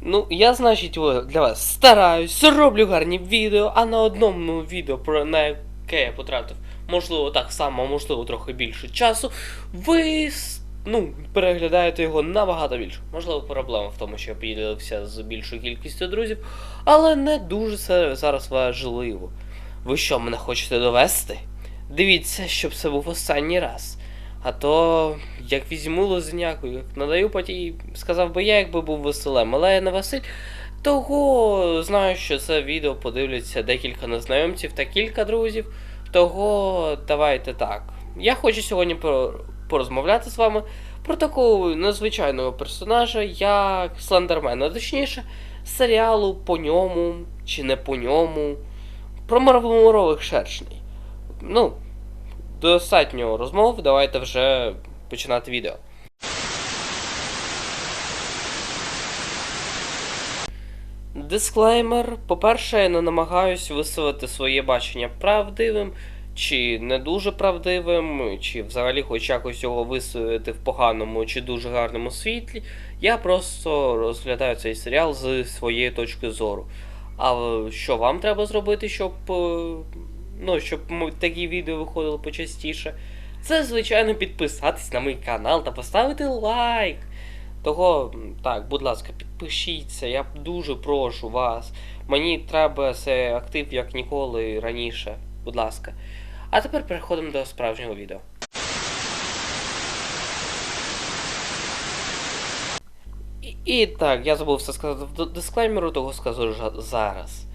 Ну, я, значить, для вас стараюсь, роблю гарні відео, а на одному відео, про на яке я потратив, можливо, так само, можливо, трохи більше часу, ви ну, переглядаєте його набагато більше. Можливо, проблема в тому, що я поділився з більшою кількістю друзів, але не дуже це зараз важливо. Ви що, мене хочете довести? Дивіться, щоб це був останній раз. А то, як візьму лозняку, як надаю потій, сказав би я, якби був Василем, але я не Василь. Того знаю, що це відео подивляться декілька незнайомців та кілька друзів. Того давайте так. Я хочу сьогодні порозмовляти з вами про такого незвичайного персонажа, як Слендермен, а точніше, серіалу по ньому чи не по ньому. Про мармурових шершней. Ну, достатньо розмов, давайте вже починати відео. Дисклеймер. По-перше, я не намагаюсь висловити своє бачення правдивим, чи не дуже правдивим, чи взагалі хоч якось його висловити в поганому чи дуже гарному світлі. Я просто розглядаю цей серіал з своєї точки зору. А що вам треба зробити, щоб, е, ну, щоб такі відео виходили почастіше? Це, звичайно, підписатись на мій канал та поставити лайк. Того, так, будь ласка, підпишіться, я дуже прошу вас. Мені треба це актив як ніколи раніше. Будь ласка. А тепер переходимо до справжнього відео. І, і так, я забув все сказати в дисклеймеру, того скажу зараз.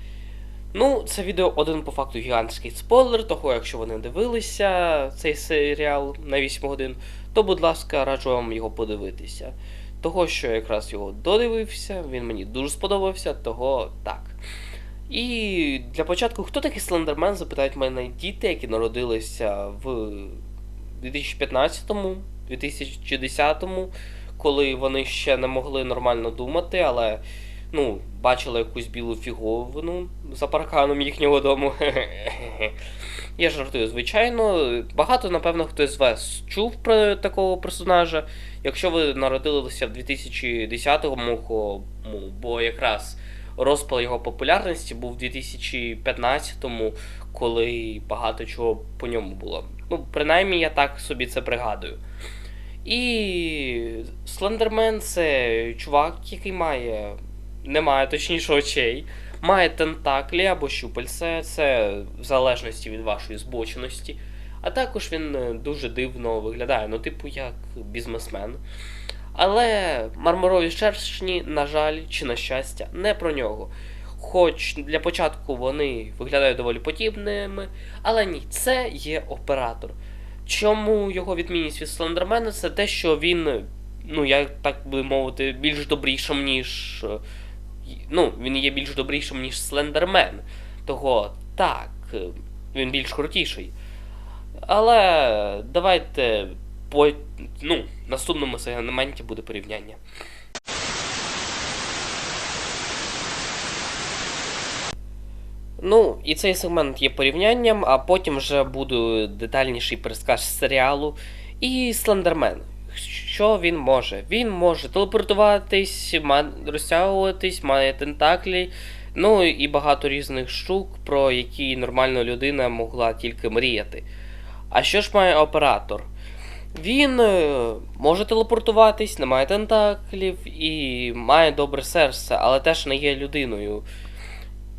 Ну, це відео один по факту гігантський спойлер, того якщо ви не дивилися цей серіал на 8 годин, то будь ласка, раджу вам його подивитися. Того, що я якраз його додивився, він мені дуже сподобався, того так. І для початку, хто такий Слендермен, запитають мене діти, які народилися в 2015-му, 2010-му, коли вони ще не могли нормально думати, але ну, бачили якусь білу фіговину за парканом їхнього дому. Я жартую, звичайно. Багато, напевно, хтось з вас чув про такого персонажа. Якщо ви народилися в 2010-му, ко- му, бо якраз розпал його популярності був в 2015-му, коли багато чого по ньому було. Ну, принаймні, я так собі це пригадую. І Слендермен це чувак, який має. Не має точніше очей, має тентаклі або щупальце, це в залежності від вашої збоченості. А також він е, дуже дивно виглядає, ну, типу, як бізнесмен. Але мармурові шершні, на жаль, чи на щастя, не про нього. Хоч для початку вони виглядають доволі подібними, але ні, це є оператор. Чому його відмінність від Слендермена? Це те, що він, ну, як так би мовити, більш добрішим, ніж. Ну, він є більш добрішим, ніж Слендермен. Того так, е, він більш крутіший. Але давайте по ну, наступному сегменті буде порівняння. Ну, і цей сегмент є порівнянням, а потім вже буде детальніший пересказ серіалу. І Слендермен. Що він може? Він може телепортуватись, розтягуватись, має тентаклі, ну і багато різних штук, про які нормальна людина могла тільки мріяти. А що ж має оператор? Він е, може телепортуватись, не має тентаклів і має добре серце, але теж не є людиною.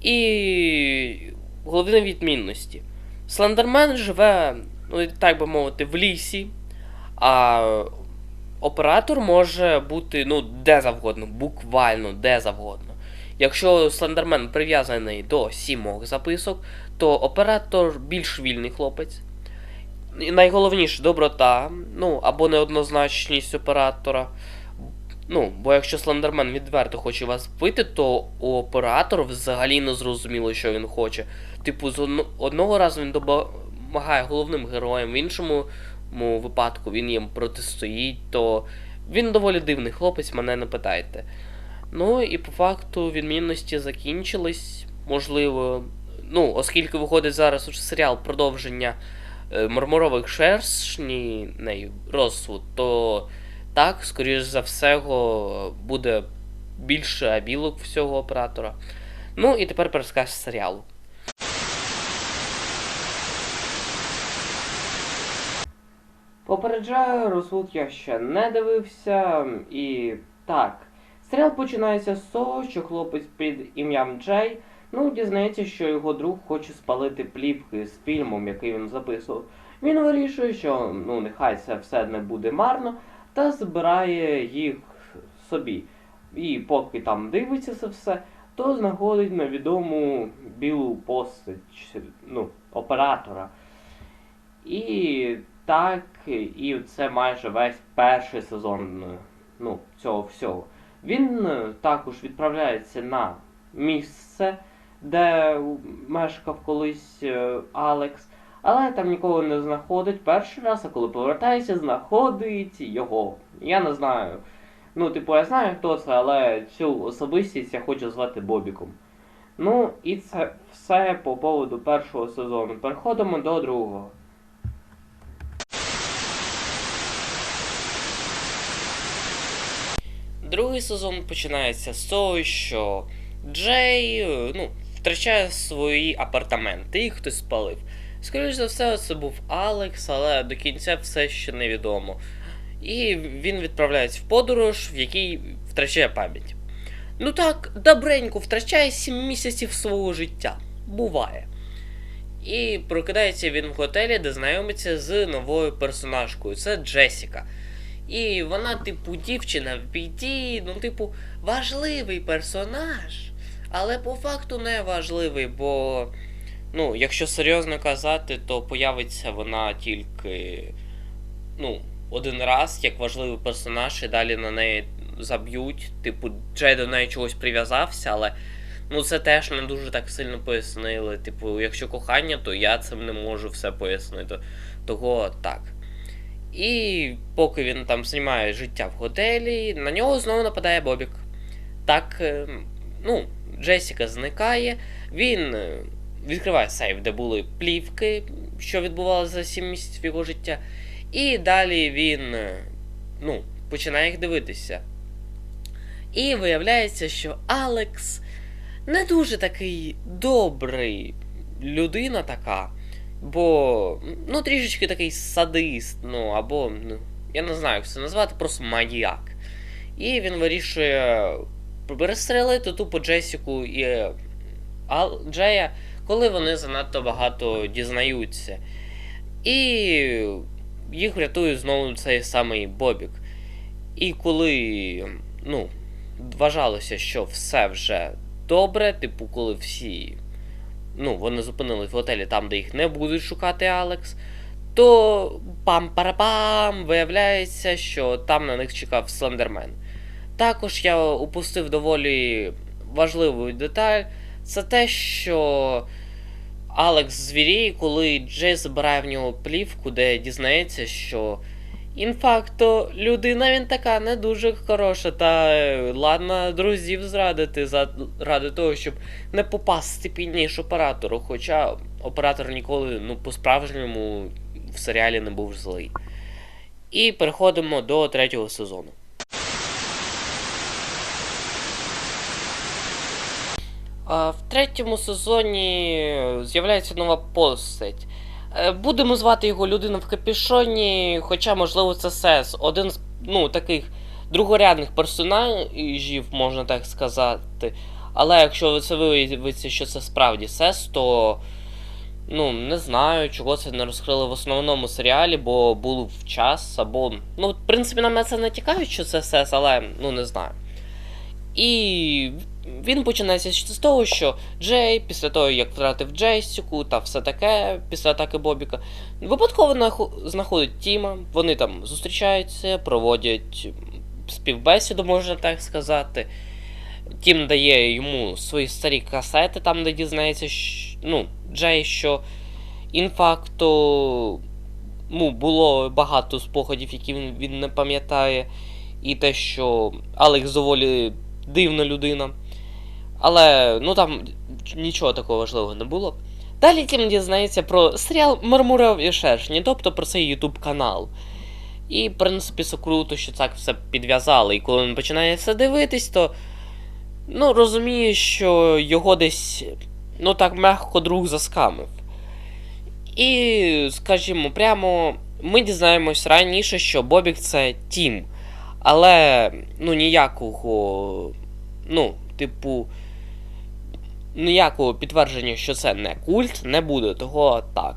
І головні відмінності. Слендермен живе, ну так би мовити, в лісі, а оператор може бути ну, де завгодно, буквально де завгодно. Якщо Слендермен прив'язаний до сімох записок, то оператор більш вільний хлопець. Найголовніше доброта, ну, або неоднозначність оператора. Ну, бо якщо Слендермен відверто хоче вас вбити, то у оператора взагалі не зрозуміло, що він хоче. Типу, з одного разу він допомагає головним героям, в іншому му випадку він їм протистоїть, то він доволі дивний хлопець, мене не питайте. Ну і по факту відмінності закінчились. Можливо, ну, оскільки виходить зараз уже серіал продовження е, мармурових шершней розсуд, то Так, скоріш за всього, буде більше абілок всього оператора. Ну і тепер пересказ серіалу. Попереджаю, розвод я ще не дивився, і так. Серіал починається з того, що хлопець під ім'ям Джей ну, дізнається, що його друг хоче спалити плівки з фільмом, який він записував. Він вирішує, що ну, нехай це все не буде марно, та збирає їх собі. І поки там дивиться це все, то знаходить невідому білу постать ну, оператора. І так, і це майже весь перший сезон ну, цього всього. Він е, також відправляється на місце, де мешкав колись е, Алекс, але там нікого не знаходить перший раз, а коли повертається, знаходить його. Я не знаю. Ну, типу, я знаю, хто це, але цю особистість я хочу звати Бобіком. Ну, і це все по поводу першого сезону. Переходимо до другого. Другий сезон починається з того, що Джей е, ну, втрачає свої апартаменти, їх хтось спалив. Скоріше за все, це був Алекс, але до кінця все ще невідомо. І він відправляється в подорож, в якій втрачає пам'ять. Ну так, добренько втрачає 7 місяців свого життя. Буває. І прокидається він в готелі, де знайомиться з новою персонажкою. Це Джесіка. І вона, типу, дівчина в біді, ну, типу, важливий персонаж, але по факту не важливий, бо, ну, якщо серйозно казати, то появиться вона тільки, ну, один раз, як важливий персонаж, і далі на неї заб'ють. Типу, Джей до неї чогось прив'язався, але ну це теж не дуже так сильно пояснили. Типу, якщо кохання, то я цим не можу все пояснити. Того так. І поки він там знімає життя в готелі, на нього знову нападає Бобік. Так, е, ну, Джесіка зникає, він е, відкриває сейф, де були плівки, що відбувалося за 7 місяців його життя. І далі він е, ну, починає їх дивитися. І виявляється, що Алекс не дуже такий добрий людина така. Бо, ну, трішечки такий садист, ну, або, ну, я не знаю, як це назвати, просто маньяк. І він вирішує перестрелити тупо Джесіку і Ал... Джея, коли вони занадто багато дізнаються. І їх врятує знову цей самий Бобік. І коли, ну, вважалося, що все вже добре, типу, коли всі ну, вони зупинились в готелі там, де їх не будуть шукати Алекс, то пам-парапам, виявляється, що там на них чекав Слендермен. Також я упустив доволі важливу деталь. Це те, що Алекс звіріє, коли Джей забирає в нього плівку, де дізнається, що інфакто людина він така не дуже хороша, та е, ладно друзів зрадити заради того, щоб не попасти під оператору. Хоча оператор ніколи ну, по-справжньому в серіалі не був злий. І переходимо до третього сезону. А в третьому сезоні з'являється нова постать. Е, Будемо звати його людина в капюшоні, хоча, можливо, це Сес. Один з ну, таких другорядних персонажів, можна так сказати. Але якщо це виявиться, що це справді Сес, то ну, не знаю, чого це не розкрили в основному серіалі, бо був час, або. Ну, в принципі, на мене це не тікають, що це Сес, але ну не знаю. І він починається з того, що Джей, після того, як втратив Джесіку та все таке, після атаки Бобіка, випадково знаходить Тіма, вони там зустрічаються, проводять співбесіду, можна так сказати. Тім дає йому свої старі касети, там, де дізнається, що, ну, Джей, що інфакту ну, було багато спогадів, які він, він не пам'ятає, і те, що Алекс доволі дивна людина. Але ну там нічого такого важливого не було. Далі Тім дізнається про серіал Мармурові шершні, тобто про цей ютуб канал. І, в принципі, це круто, що так все підв'язали. І коли він починає все дивитись, то ну, розуміє, що його десь, ну так м'яко друг заскамив. І, скажімо, прямо ми дізнаємось раніше, що Бобік це Тім. Але ну ніякого, ну, типу, ніякого підтвердження, що це не культ, не буде, того так.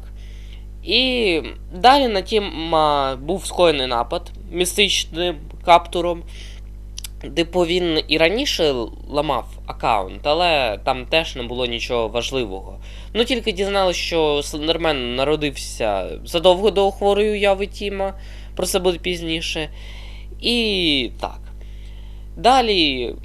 І далі на Тіма був скоєний напад містичним каптуром. Типу він і раніше ламав аккаунт, але там теж не було нічого важливого. Ну тільки дізналися, що Слендермен народився задовго до хворої уяви Тіма, про це буде пізніше. І так. Далі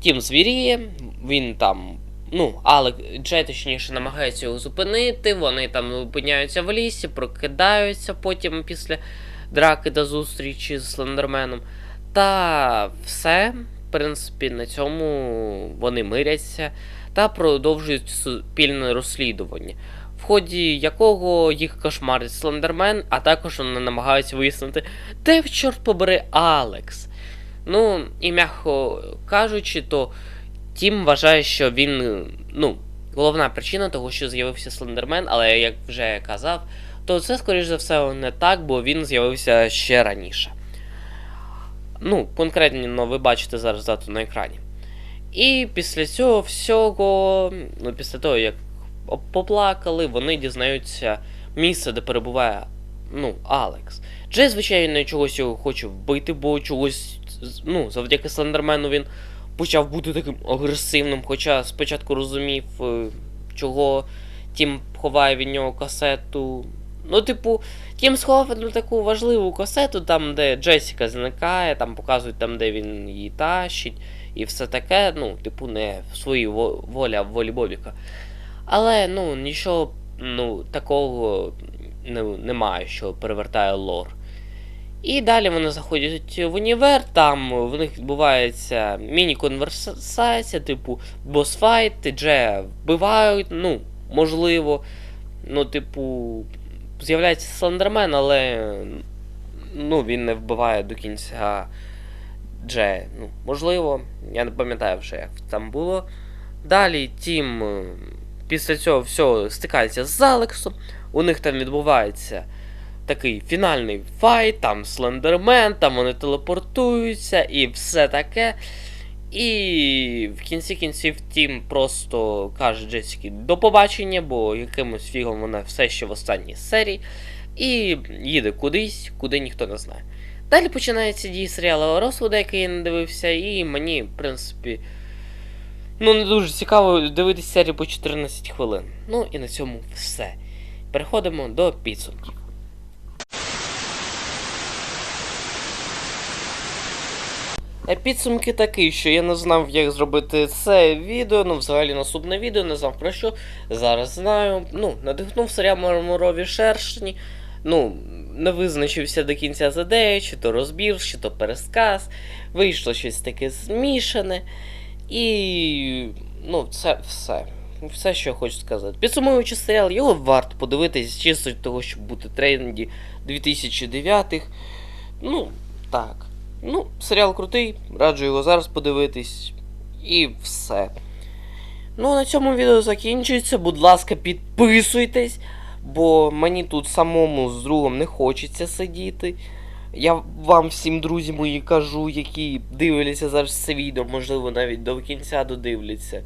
Тім звіріє, він там. Ну, Алек Джей, точніше, намагається його зупинити, вони там опиняються в лісі, прокидаються потім після драки до зустрічі з Слендерменом. Та все, в принципі, на цьому вони миряться та продовжують спільне розслідування, в ході якого їх кошмарить Слендермен, а також вони намагаються вияснити, де в чорт побери Алекс. Ну, і м'яко кажучи, то Тім вважає, що він, ну, головна причина того, що з'явився Слендермен, але як вже казав, то це, скоріш за все, не так, бо він з'явився ще раніше. Ну, конкретно ви бачите зараз дату на екрані. І після цього всього, ну, після того, як поплакали, вони дізнаються місце, де перебуває ну, Алекс. Джей, звичайно, чогось його хоче вбити, бо чогось, ну, завдяки Слендермену він почав бути таким агресивним, хоча спочатку розумів, е, чого Тім ховає від нього касету. Ну, типу, Тім сховав одну таку важливу касету, там, де Джесіка зникає, там показують там, де він її тащить, і все таке, ну, типу, не в своїй волі, а в волі Бобіка. Але, ну, нічого ну, такого ну, немає, що перевертає лор. І далі вони заходять в універ, там в них відбувається міні-конверсація, типу босфайт, Джея вбивають, ну, можливо. Ну, типу, з'являється Слендермен, але ну, він не вбиває до кінця Джея. Ну, можливо, я не пам'ятаю вже, як там було. Далі Тім після цього всього стикається з Алексом, у них там відбувається такий фінальний файт, там Слендермен, там вони телепортуються і все таке. І в кінці кінців Тім просто каже Джесіки до побачення, бо якимось фігом вона все ще в останній серії. І їде кудись, куди ніхто не знає. Далі починається дії серіалу Рослуда, який я не дивився, і мені, в принципі, ну не дуже цікаво дивитися серію по 14 хвилин. Ну і на цьому все. Переходимо до підсумків. Підсумки такі, що я не знав, як зробити це відео, ну взагалі наступне відео, не знав про що. Зараз знаю. Ну, надихнув серіал Мармурові шершні. Ну, не визначився до кінця з ідеєю, чи то розбір, чи то пересказ. Вийшло щось таке змішане. І. ну, це все. Все, що я хочу сказати. Підсумовуючи серіал, його варто подивитись, чисто того, щоб бути тренді 2009-х. Ну, так. Ну, серіал крутий, раджу його зараз подивитись. І все. Ну, на цьому відео закінчується. Будь ласка, підписуйтесь, бо мені тут самому з другом не хочеться сидіти. Я вам всім, друзі мої, кажу, які дивляться зараз це відео, можливо, навіть до кінця додивляться.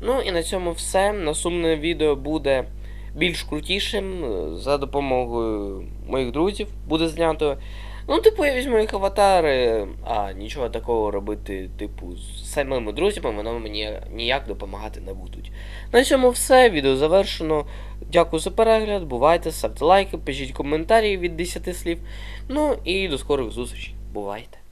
Ну і на цьому все. Наступне відео буде більш крутішим за допомогою моїх друзів буде знято. Ну, типу, я візьму їх аватари, а нічого такого робити, типу, з самими друзями, воно мені ніяк допомагати не будуть. На цьому все, відео завершено. Дякую за перегляд, бувайте, ставте лайки, пишіть коментарі від 10 слів. Ну і до скорих зустрічей. Бувайте!